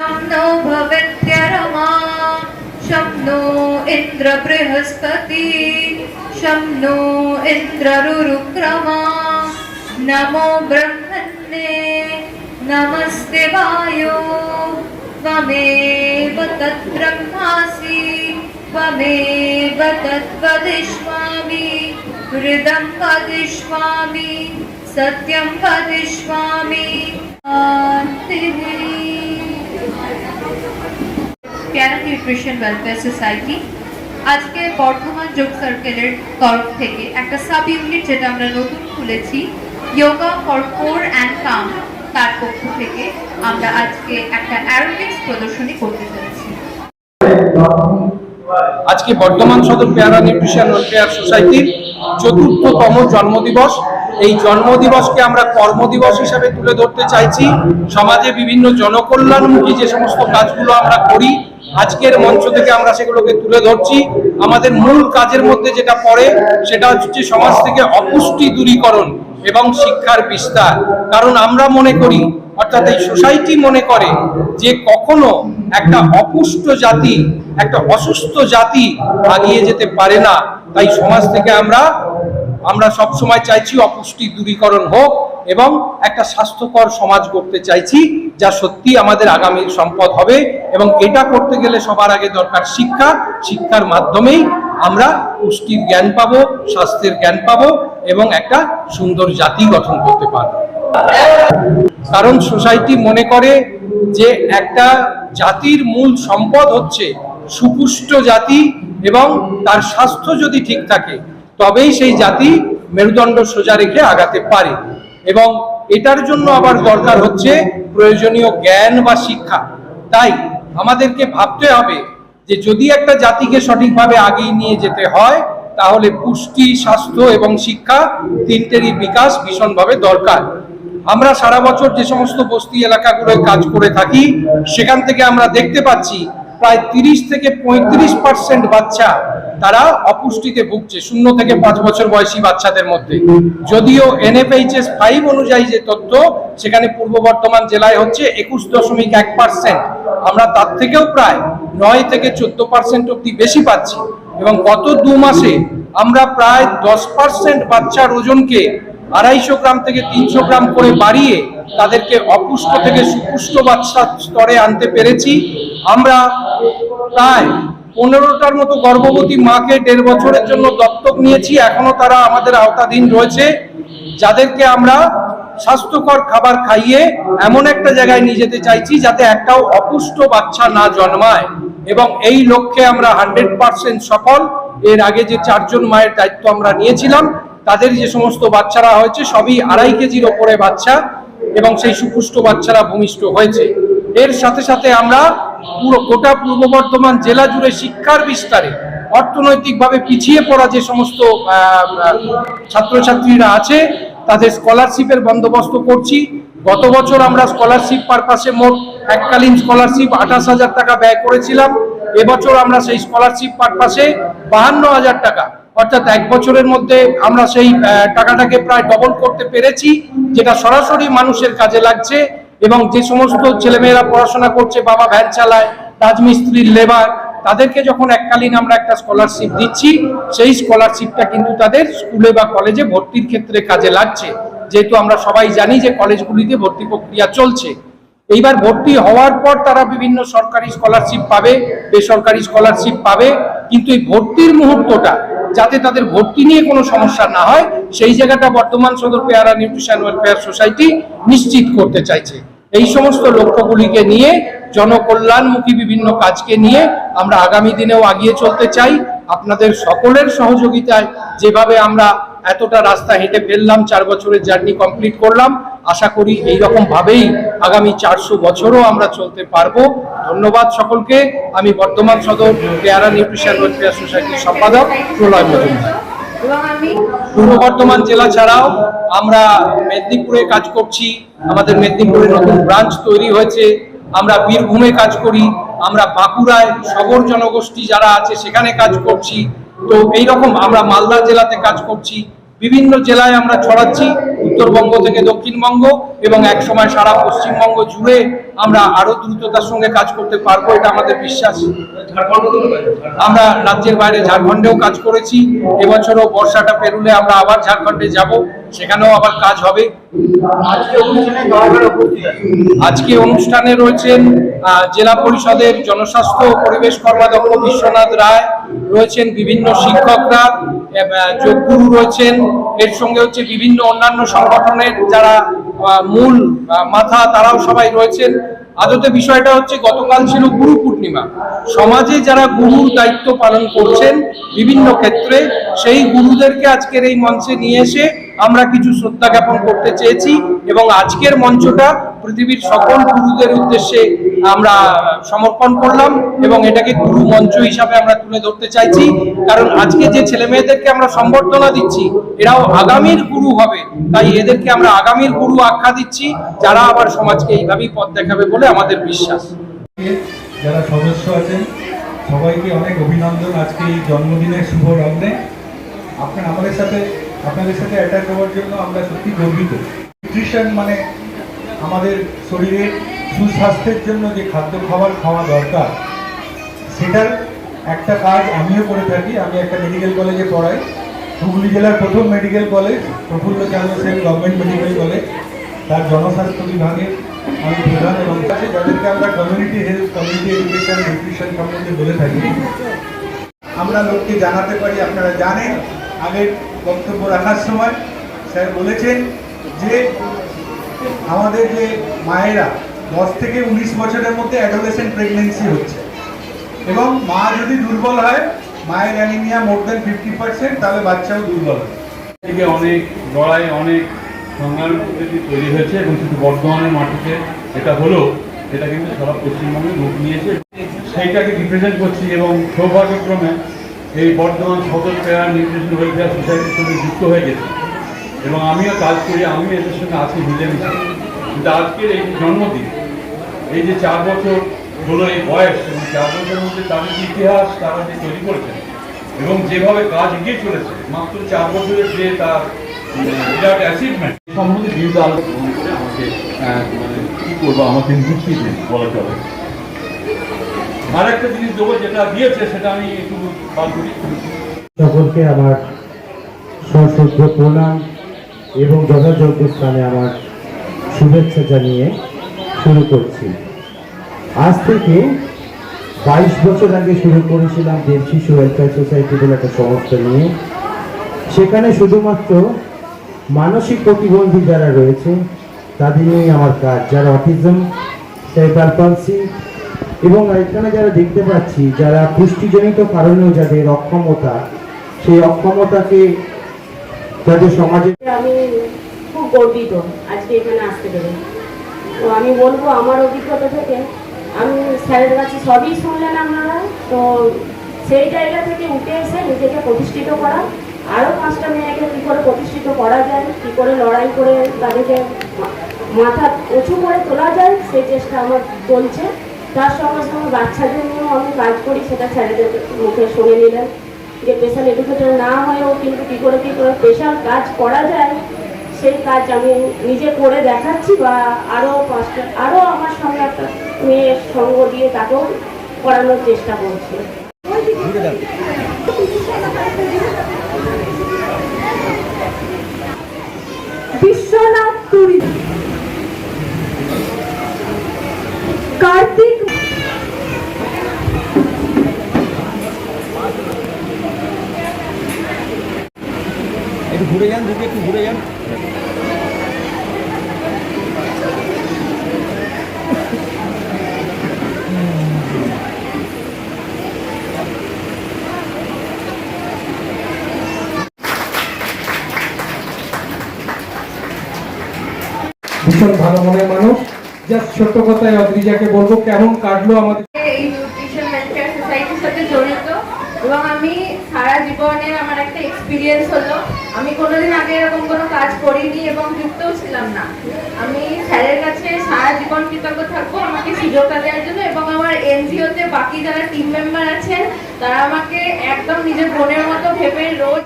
शम्नो भवित्यरमा, शम्नो इन्द्र बृहस्पति शम्नो इन्द्ररुरुक्रमा, नमो ब्रह्मन्ने नमस्ते वायो, त्वमेव तद्ब्रह्मासि, त्वमेव तद्वदिष्वामि, हृदं वदिष्वामि, सत्यं वदिष्वामि প্যারা নিউট্রিশন ওয়েলফেয়ার সোসাইটি আজকে বর্ধমান যোগ সার্কেলের তরফ থেকে একটা সাব ইউনিট যেটা আমরা নতুন খুলেছি yoga for core and calm তার পক্ষ থেকে আমরা আজকে একটা অ্যারোবিক্স প্রদর্শনী করতে চলেছি। আজকে বর্ধমান সদর পেয়ারা নিউট্রিশন ওয়েলফেয়ার সোসাইটির চতুর্থতম জন্মদিবস। এই জন্মদিবসকে আমরা কর্মদিবস হিসাবে তুলে ধরতে চাইছি। সমাজে বিভিন্ন জনকল্যাণমুখী যে সমস্ত কাজগুলো আমরা করি, আজকের মঞ্চ থেকে আমরা সেগুলোকে তুলে ধরছি। আমাদের মূল কাজের মধ্যে যেটা পড়ে, সেটা হচ্ছে সমাজ থেকে অপুষ্টি দূরীকরণ এবং শিক্ষার বিস্তার। কারণ আমরা মনে করি, অর্থাৎ এই সোসাইটি মনে করে যে কখনো একটা অপুষ্ট জাতি, একটা অসুস্থ জাতি আগিয়ে যেতে পারে না। তাই সমাজ থেকে আমরা আমরা সব সময় চাইছি অপুষ্টি দূরীকরণ হোক এবং একটা স্বাস্থ্যকর সমাজ করতে চাইছি যা সত্যি আমাদের আগামী সম্পদ হবে এবং এটা করতে গেলে সবার আগে দরকার শিক্ষা। শিক্ষার মাধ্যমেই আমরা পুষ্টির জ্ঞান পাবো, স্বাস্থ্যের জ্ঞান পাবো এবং একটা সুন্দর জাতি গঠন করতে পারব। কারণ সোসাইটি মনে করে যে একটা জাতির মূল সম্পদ হচ্ছে সুপুষ্ট জাতি এবং তার স্বাস্থ্য যদি ঠিক থাকে তবেই সেই জাতি মেরুদণ্ড সোজা রেখে আগাতে পারে। এবং এটার জন্য আবার দরকার হচ্ছে প্রয়োজনীয় জ্ঞান বা শিক্ষা। তাই আমাদেরকে ভাবতে হবে যে যদি একটা জাতিকে সঠিকভাবে আগিয়ে নিয়ে যেতে হয়, তাহলে পুষ্টি, স্বাস্থ্য এবং শিক্ষা তিনটেরই বিকাশ ভীষণভাবে দরকার। আমরা সারা বছর যে সমস্ত বস্তি এলাকাগুলোয় কাজ করে থাকি, সেখান থেকে আমরা দেখতে পাচ্ছি প্রায় তিরিশ থেকে পঁয়ত্রিশ পার্সেন্ট বাচ্চা তারা অপুষ্টিতে ভুগছে, শূন্য থেকে পাঁচ বছর বয়সী বাচ্চাদের মধ্যে। যদিও এনএফএইচএস ফাইভ অনুযায়ী যে তথ্য, সেখানে পূর্ব বর্ধমান জেলায় হচ্ছে একুশ দশমিক এক পার্সেন্ট আমরা তার থেকেও প্রায় নয় থেকে চোদ্দ পার্সেন্ট অব্দি বেশি পাচ্ছি। এবং গত দু মাসে আমরা প্রায় দশ পার্সেন্ট বাচ্চার ওজনকে আড়াইশো গ্রাম থেকে তিনশো গ্রাম করে বাড়িয়ে তাদেরকে অপুষ্ট থেকে সুপুষ্ট বাচ্চা স্তরে আনতে পেরেছি। আমরা প্রায় পনেরোটার মতো গর্ভবতী মাকে দেড় বছরের জন্য দত্তক নিয়েছি। এখনও তারা আমাদের আওতাধীন রয়েছে। যাদেরকে আমরা স্বাস্থ্যকর খাবার খাইয়ে এমন একটা জায়গায় নিয়ে যেতে চাইছি যাতে একটাও অপুষ্ট বাচ্চা না জন্মায়। এবং এই লক্ষ্যে আমরা হান্ড্রেড পার্সেন্ট সফল। এর আগে যে চারজন মায়ের দায়িত্ব আমরা নিয়েছিলাম তাদের যে সমস্ত বাচ্চারা হয়েছে, সবই আড়াই কেজির ওপরে বাচ্চা এবং সেই সুপুষ্ট বাচ্চারা ভূমিষ্ঠ হয়েছে। এর সাথে সাথে আমরা পুরো গোটা পূর্ব বর্ধমান জেলা জুড়ে শিক্ষার বিস্তারে অর্থনৈতিকভাবে পিছিয়ে পড়া যে সমস্ত ছাত্রছাত্রীরা আছে, তাদের স্কলারশিপের বন্দোবস্ত করছি। গত বছর আমরা স্কলারশিপ পারপাসে মোট এককালীন স্কলারশিপ আঠাশ হাজার টাকা ব্যয় করেছিলাম। এবছর আমরা সেই স্কলারশিপ পারপাসে বাহান্ন হাজার টাকা অর্থাৎ এক বছরের মধ্যে আমরা সেই টাকাটাকে প্রায় ডবল করতে পেরেছি, যেটা সরাসরি মানুষের কাজে লাগছে এবং যে সমস্ত ছেলেমেয়েরা পড়াশোনা করছে, বাবা ভ্যান চালায়, রাজমিস্ত্রির লেবার তাদেরকে যখন এককালীন আমরা একটা স্কলারশিপ দিচ্ছি, সেই স্কলারশিপটা কিন্তু তাদের স্কুলে বা কলেজে ভর্তির ক্ষেত্রে কাজে লাগছে। যেহেতু আমরা সবাই জানি যে কলেজগুলিতে ভর্তি প্রক্রিয়া চলছে। এইবার ভর্তি হওয়ার পর তারা বিভিন্ন সরকারি স্কলারশিপ পাবে, বেসরকারি স্কলারশিপ পাবে, কিন্তু এই ভর্তির মুহূর্তটা যাতে তাদের ভর্তি নিয়ে কোনো সমস্যা না হয়, সেই জায়গাটা বর্তমান সদর পেয়ারা নিউট্রিশন ওয়েলফেয়ার সোসাইটি নিশ্চিত করতে চাইছে। এই সমস্ত লক্ষ্যগুলিকে নিয়ে জনকল্যাণমুখী বিভিন্ন কাজকে নিয়ে আমরা আগামী দিনেও আগিয়ে চলতে চাই। আপনাদের সকলের সহযোগিতায় যেভাবে আমরা এতটা রাস্তা হেঁটে ফেললাম, চার বছরের জার্নি কমপ্লিট করলাম আশা করি এই ভাবেই আগামী চারশো বছরও আমরা চলতে পারব। ধন্যবাদ সকলকে। আমি বর্ধমান সদর পেয়ারা নিউট্রিশন ওয়েলফেয়ার সোসাইটির সম্পাদক প্রলয় মজুমদার। পূর্ব বর্ধমান জেলা ছাড়াও আমরা মেদিনীপুরে কাজ করছি, আমাদের মেদিনীপুরে নতুন ব্রাঞ্চ তৈরি হয়েছে, আমরা বীরভূমে কাজ করি, আমরা বাঁকুড়ায় সবর জনগোষ্ঠী যারা আছে সেখানে কাজ করছি। তো এই রকম আমরা মালদা জেলাতে কাজ করছি, বিভিন্ন জেলায় আমরা ছড়াচ্ছি। উত্তরবঙ্গ থেকে দক্ষিণবঙ্গ এবং একসময় সারা পশ্চিমবঙ্গ জুড়ে আমরা আরও দ্রুততার সঙ্গে কাজ করতে পারব এটা আমাদের বিশ্বাস। আমরা রাজ্যের বাইরে ঝাড়খণ্ডেও কাজ করেছি। এবছরও বর্ষাটা পেরুলে আমরা আবার ঝাড়খণ্ডে যাব সেখানেও আবার কাজ হবে। আজকে অনুষ্ঠানে রয়েছেন জেলা পরিষদের জনস্বাস্থ্য ও পরিবেশ কর্মাধ্যক্ষ বিশ্বনাথ রায় রয়েছেন বিভিন্ন শিক্ষকরা যোগগুরু রয়েছেন। এর সঙ্গে হচ্ছে বিভিন্ন অন্যান্য সংগঠনের যারা মূল মাথা, তারাও সবাই রয়েছেন। আদতে বিষয়টা হচ্ছে, গতকাল ছিল গুরু পূর্ণিমা। সমাজে যারা গুরুর দায়িত্ব পালন করছেন, বিভিন্ন ক্ষেত্রে, সেই গুরুদেরকে আজকের এই মঞ্চে নিয়ে এসে আমরা কিছু শ্রদ্ধা জ্ঞাপন করতে চেয়েছি এবং আজকের মঞ্চটা পৃথিবীর সকল গুরুদের উদ্দেশ্যে আমরা সমর্পণ করলাম এবং এটাকে গুরু মঞ্চ হিসাবে আমরা তুলে ধরতে চাইছি। কারণ আজকে যে ছেলে মেয়েদেরকে আমরা সম্বর্ধনা দিচ্ছি, এরাও আগামীর গুরু হবে। তাই এদেরকে আমরা আগামীর গুরু আখ্যা দিচ্ছি, যারা আবার সমাজকে এইভাবেই পথ দেখাবে বলে আমাদের বিশ্বাস। যারা সদস্য আছেন, সবাইকে অনেক অভিনন্দন আজকে এই জন্মদিনের শুভ লগ্নে আপনার আমাদের সাথে আপনাদের সাথে অ্যাটাচ হওয়ার জন্য আমরা সত্যি গর্বিত। নিউট্রিশন মানে আমাদের শরীরের সুস্বাস্থ্যের জন্য যে খাদ্য খাবার খাওয়া দরকার, সেটার একটা কাজ আমিও করে থাকি। আমি একটা মেডিকেল কলেজে পড়াই। হুগলি জেলার প্রথম medical college Prafulla Chandra Sen government medical college তার জনস্বাস্থ্য বিভাগে আমি প্রধান এবং যাদেরকে আমরা community health community education nutrition সম্বন্ধে বলে থাকি, আমরা লোককে জানাতে পারি। আপনারা জানেন, আগের বক্তব্য রাখার সময় স্যার বলেছেন যে আমাদের যে মায়েরা দশ থেকে উনিশ বছরের মধ্যে অ্যাডোলেসেন্ট প্রেগনেন্সি হচ্ছে। এবং মা যদি দুর্বল হয়, মায়ের anaemia more than fifty percent তাহলে বাচ্চাও দুর্বল হয়। অনেক লড়াই, অনেক সংগ্রাম পদ্ধতি তৈরি হয়েছে এবং শুধু বর্ধমানের মাটিতে এটা হলো এটা কিন্তু সারা পশ্চিমবঙ্গে রূপ নিয়েছে। সেইটাকে রিপ্রেজেন্ট করছি এবং সৌভাগ্যক্রমে এই বর্ধমান সদর পেয়ার নিউট্রিশন ওয়েলফেয়ার সোসাইটির সঙ্গে যুক্ত হয়ে গেছি। এবং আমিও কাজ করি আমিও এদের সঙ্গে আছি মিলেমিশে। কিন্তু আজকের এই জন্মদিন এই যে চার বছর হলো এই বয়স এবং চার বছরের মধ্যে তাদের যে ইতিহাস তারা যে তৈরি করেছেন এবং যেভাবে কাজ এগিয়ে চলেছে মাত্র চার বছরের যে তার বিরাট অ্যাচিভমেন্ট সম্বন্ধে বিরুদ্ধ আলোচনা গ্রহণ করে আমাকে মানে কি করব আমাকে মুক্তি দিন বলা চলে আর একটা জিনিস দেবো যেটা দিয়েছে সেটা আমি একটু বার করি। সকলকে আমার সশ্রদ্ধ প্রণাম। এবং যথাযোগ্য স্থানে আমার শুভেচ্ছা জানিয়ে শুরু করছি। আজ থেকে বাইশ বছর আগে শুরু করেছিলাম দেব শিশু ওয়েলফেয়ার সোসাইটি বলে একটা সংস্থা নিয়ে। সেখানে শুধুমাত্র মানসিক প্রতিবন্ধী যারা রয়েছে, তাদের নিয়েই আমার কাজ। যারা অটিজম সেরিব্রাল পালসি এবং এখানে যারা দেখতে পাচ্ছি, যারা পুষ্টিজনিত কারণেও যাদের অক্ষমতা, সেই অক্ষমতাকে যাদের সমাজে আমি খুব গর্বিত আজকে এখানে আসতে পেরে। তো আমি বলব আমার অভিজ্ঞতা থেকে, আমি স্যারের কাছে সবই শুনলেন আপনারা, তো সেই জায়গা থেকে উঠে এসে নিজেকে প্রতিষ্ঠিত করা আরও পাঁচটা মেয়েকে কী করে প্রতিষ্ঠিত করা যায়, কী করে লড়াই করে তাদেরকে মাথা উঁচু করে তোলা যায়, সেই চেষ্টা আমার চলছে। তার সঙ্গে সঙ্গে বাচ্চাদের নিয়েও আমি কাজ করি, সেটা স্যারেদের মুখে শুনে নিলেন। যে স্পেশাল এডুকেটর না হয়েও কিন্তু কী করে কী করে স্পেশাল কাজ করা যায়, সেই কাজ আমি নিজে করে দেখাচ্ছি বা আরও পাঁচটা আরও আমার সঙ্গে একটা মেয়ের সঙ্গ দিয়ে তাকেও করানোর চেষ্টা করছি। বিশ্বনাথ তুরি ভালো মনের মানুষ। জাস্ট ছোট্ট কথায় অদ্রিজাকে বলব, কেমন কাটলো আমাদের এই নিউট্রিশন ওয়েলফেয়ার সাথে জড়িত। এবং আমি সারা জীবনের আমার একটা এক্সপিরিয়েন্স হলো। আমি কোনোদিন আগে এরকম কোনো কাজ করিনি এবং যুক্তও ছিলাম না। আমি স্যারের কাছে সারা জীবন কৃতজ্ঞ থাকব আমাকে সুযোগটা দেওয়ার জন্য এবং আমার এনজিওতে বাকি যারা টিম মেম্বার আছেন, তারা আমাকে একদম নিজের বোনের মতো ভেবে রোজ